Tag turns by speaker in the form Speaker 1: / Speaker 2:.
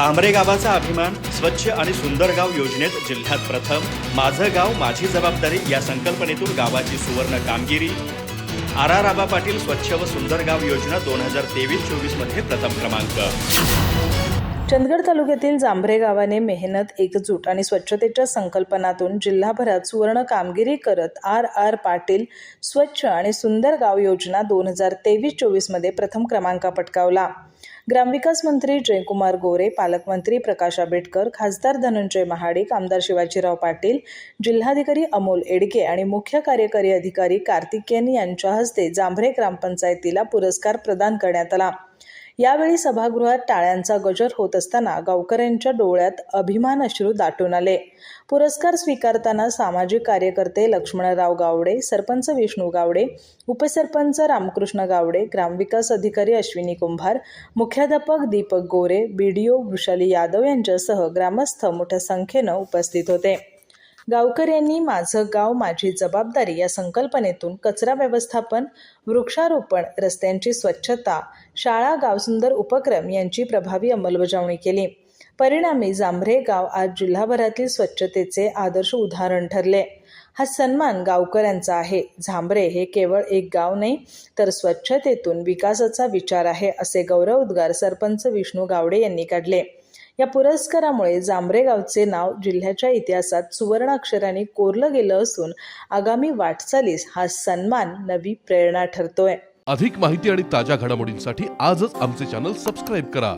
Speaker 1: झांबरे गावाचा अभिमान स्वच्छ आणि सुंदर गाव योजनेत जिल्ह्यात प्रथम माझं गाव माझी जबाबदारी या संकल्पनेतून गावाची सुवर्ण कामगिरी. आर आर आबा पाटील स्वच्छ व सुंदर गाव योजना दोन हजार तेवीस चोवीसमध्ये प्रथम क्रमांक.
Speaker 2: चंदगड तालुक्यातील जांभरे गावाने मेहनत एकजूट आणि स्वच्छतेच्या संकल्पनातून जिल्हाभरात सुवर्ण कामगिरी करत आर आर पाटील स्वच्छ आणि सुंदर गाव योजना दोन हजार तेवीस चोवीसमध्ये प्रथम क्रमांक पटकावला. ग्रामविकास मंत्री जयकुमार गोरे पालकमंत्री प्रकाश आंबेडकर खासदार धनंजय महाडिक आमदार शिवाजीराव पाटील जिल्हाधिकारी अमोल एडके आणि मुख्य कार्यकारी अधिकारी कार्तिकेयन यांच्या हस्ते जांभरे ग्रामपंचायतीला पुरस्कार प्रदान करण्यात आला. यावेळी सभागृहात टाळ्यांचा गजर होत असताना गावकऱ्यांच्या डोळ्यात अभिमान अश्रू दाटून आले. पुरस्कार स्वीकारताना सामाजिक कार्यकर्ते लक्ष्मणराव गावडे सरपंच विष्णू गावडे उपसरपंच रामकृष्ण गावडे ग्रामविकास अधिकारी अश्विनी कुंभार मुख्याध्यापक दीपक गोरे बीडीओ वृषाली यादव यांच्यासह ग्रामस्थ मोठ्या संख्येनं उपस्थित होते. गावकऱ्यांनी माझं गाव माझी जबाबदारी या संकल्पनेतून कचरा व्यवस्थापन वृक्षारोपण रस्त्यांची स्वच्छता शाळा गावसुंदर उपक्रम यांची प्रभावी अंमलबजावणी केली. परिणामी जांभरे गाव आज जिल्हाभरातील स्वच्छतेचे आदर्श उदाहरण ठरले. हा सन्मान गावकऱ्यांचा आहे. झांबरे हे केवळ एक गाव नाही तर स्वच्छतेतून विकासाचा विचार आहे असे गौरवोद्गार सरपंच विष्णू गावडे यांनी काढले. या पुरस्कारामुळे जांभरे गावचे नाव जिल्ह्याच्या इतिहासात सुवर्णाक्षराने कोरलं गेलं असून आगामी वाटचालीस हा सन्मान नवी प्रेरणा ठरतोय.
Speaker 3: अधिक माहिती आणि ताज्या घडामोडींसाठी आजच आमचे चॅनल सबस्क्राईब करा.